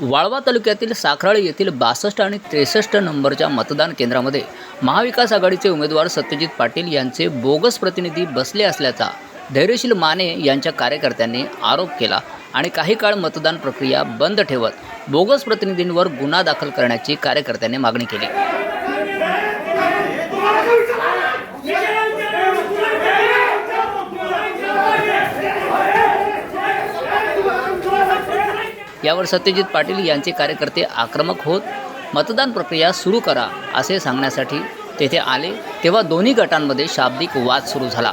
वाळवा तालुक्यातील साखराळे येथील बासष्ट आणि त्रेसष्ट नंबरच्या मतदान केंद्रामध्ये महाविकास आघाडीचे उमेदवार सत्यजित पाटील यांचे बोगस प्रतिनिधी बसले असल्याचा धैर्यशील माने यांच्या कार्यकर्त्यांनी आरोप केला आणि काही काळ मतदान प्रक्रिया बंद ठेवत बोगस प्रतिनिधींवर गुन्हा दाखल करण्याची कार्यकर्त्यांनी मागणी केली. यावर सत्यजित पाटील यांचे कार्यकर्ते आक्रमक होत मतदान प्रक्रिया सुरू करा असे सांगण्यासाठी तेथे आले तेव्हा दोन्ही गटांमध्ये शाब्दिक वाद सुरू झाला.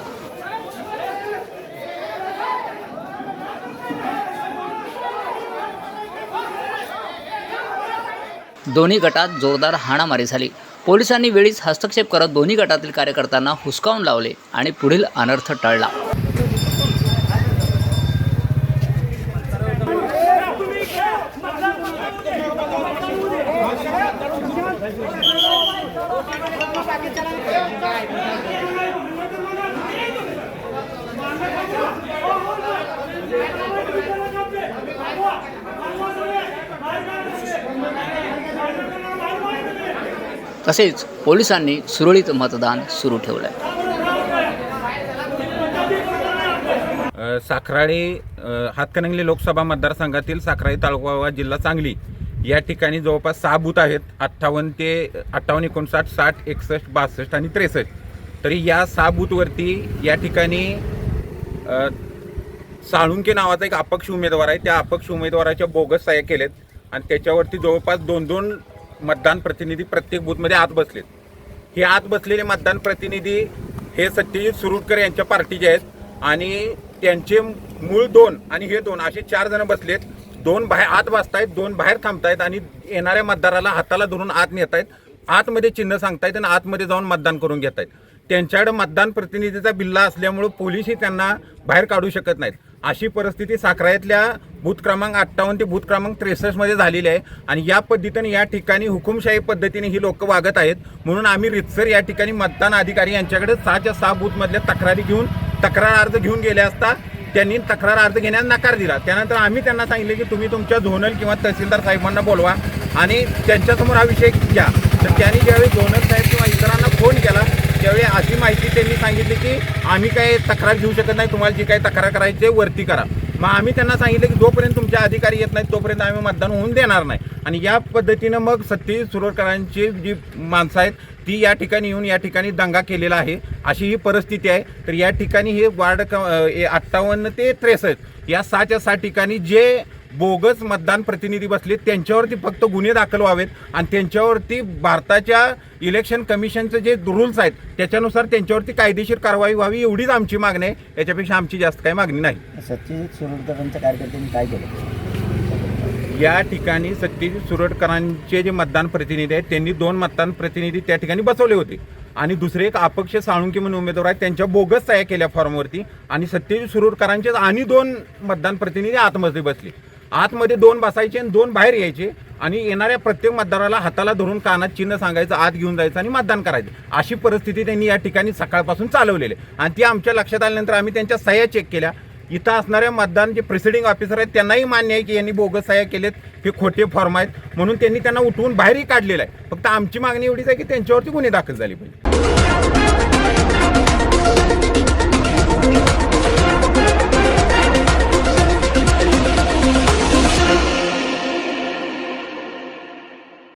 दोन्ही गटात जोरदार हाणामारी झाली. पोलिसांनी वेळीच हस्तक्षेप करत दोन्ही गटातील कार्यकर्त्यांना हुसकावून लावले आणि पुढील अनर्थ टळला. तसेच पोलिसांनी सुरळीत मतदान सुरू ठेवलं साखराळी साखराळे हातकणंगले लोकसभा मतदारसंघातील साखराळी तालुका जिल्हा सांगली. या ठिकाणी जवळपास सहा बूथ आहेत. अठ्ठावन्न ते अठ्ठावन्न एकोणसाठ साठ एकसष्ट बासष्ट आणि त्रेसष्ट. तरी या सहा बूथवरती या ठिकाणी साळुंके नावाचा एक अपक्ष उमेदवार आहे. त्या अपक्ष उमेदवाराच्या बोगस सह्या केलेत आणि त्याच्यावरती जवळपास दोन दोन मतदान प्रतिनिधी प्रत्येक बूथमध्ये आत बसलेत. हे आत बसलेले मतदान प्रतिनिधी हे सत्यजित सुरुटकर यांच्या पार्टीचे आहेत आणि त्यांचे मूळ दोन आणि हे दोन असे चार जण बसलेत. दोन बाहेर आत बसतायत दोन बाहेर थांबतायत आणि येणाऱ्या मतदाराला हाताला धरून आत नेत आहेत आतमध्ये चिन्ह सांगतायत आणि आतमध्ये जाऊन मतदान करून घेत आहेत त्यांच्याकडे मतदान प्रतिनिधीचा बिल्ला असल्यामुळं पोलीसही त्यांना बाहेर काढू शकत नाहीत. अशी परिस्थिती साखरायतल्या बूथ क्रमांक अठ्ठावन्न ते बूथ क्रमांक त्रेसष्टमध्ये झालेली आहे आणि या पद्धतीने या ठिकाणी हुकुमशाही पद्धतीने ही लोक वागत आहेत. म्हणून आम्ही रितसर या ठिकाणी मतदान अधिकारी यांच्याकडे सहाच्या सहा बूथमधल्या तक्रारी घेऊन तक्रार अर्ज घेऊन गेले असता त्यांनी तक्रार अर्ज घेण्यास नकार दिला. त्यानंतर आम्ही त्यांना सांगितले की तुम्ही तुमच्या झोनल किंवा तहसीलदार साहेबांना बोलवा आणि त्यांच्यासमोर हा विषय घ्या. तर त्यांनी ज्यावेळी झोनल साहेब किंवा इतरांना फोन केला त्यावेळी अशी माहिती त्यांनी सांगितली की आम्ही काय तक्रार घेऊ शकत नाही तुम्हाला जी काही तक्रार करायची आहे वरती करा. मग आम्ही त्यांना सांगितलं की जोपर्यंत तुमचे अधिकारी येत नाहीत तोपर्यंत आम्ही मतदान होऊन देणार नाही. आणि या पद्धतीनं मग सत्ती सुरवरकरांची जी माणसं आहेत ती या ठिकाणी येऊन या ठिकाणी दंगा केलेला आहे. अशी ही परिस्थिती आहे. तर या ठिकाणी हे वार्ड अठ्ठावन्न ते त्रेसष्ट या सहाच्या सहा ठिकाणी जे बोगस मतदान प्रतिनिधी बसले त्यांच्यावरती फक्त गुन्हे दाखल व्हावेत आणि त्यांच्यावरती भारताच्या इलेक्शन कमिशनचे जे रूल्स आहेत त्याच्यानुसार त्यांच्यावरती कायदेशीर कारवाई व्हावी एवढीच आमची मागणी आहे. याच्यापेक्षा आमची जास्त काही मागणी नाही. सचिन सुरडकरांच्या कार्यकर्त्यांनी काय केलं? या ठिकाणी सत्यजित सुरटकरांचे जे मतदान प्रतिनिधी आहेत त्यांनी दोन मतदान प्रतिनिधी त्या ठिकाणी बसवले होते. आणि दुसरे एक अपक्ष साळुंके म्हणून उमेदवार आहेत त्यांच्या बोगस सह्या केल्या फॉर्मवरती. आणि सत्यजित सुरटकरांचे आणि दोन मतदान प्रतिनिधी आतमध्ये बसले. आतमध्ये दोन बसायचे आणि दोन बाहेर यायचे. आणि येणाऱ्या प्रत्येक मतदाराला हाताला धरून कानात चिन्ह सांगायचं आत घेऊन जायचं आणि मतदान करायचं. अशी परिस्थिती त्यांनी या ठिकाणी सकाळपासून चालवलेली आणि ती आमच्या लक्षात आल्यानंतर आम्ही त्यांच्या सह्या चेक केल्या. इथं असणाऱ्या मतदान जे प्रिसिडिंग ऑफिसर आहेत त्यांनाही मान्य आहे की यांनी बोगस सह्या केलेत हे खोटे फॉर्म आहेत. म्हणून त्यांनी त्यांना उठवून बाहेरही काढलेलं आहे. फक्त आमची मागणी एवढीच आहे की त्यांच्यावरती गुन्हे दाखल झाले पाहिजे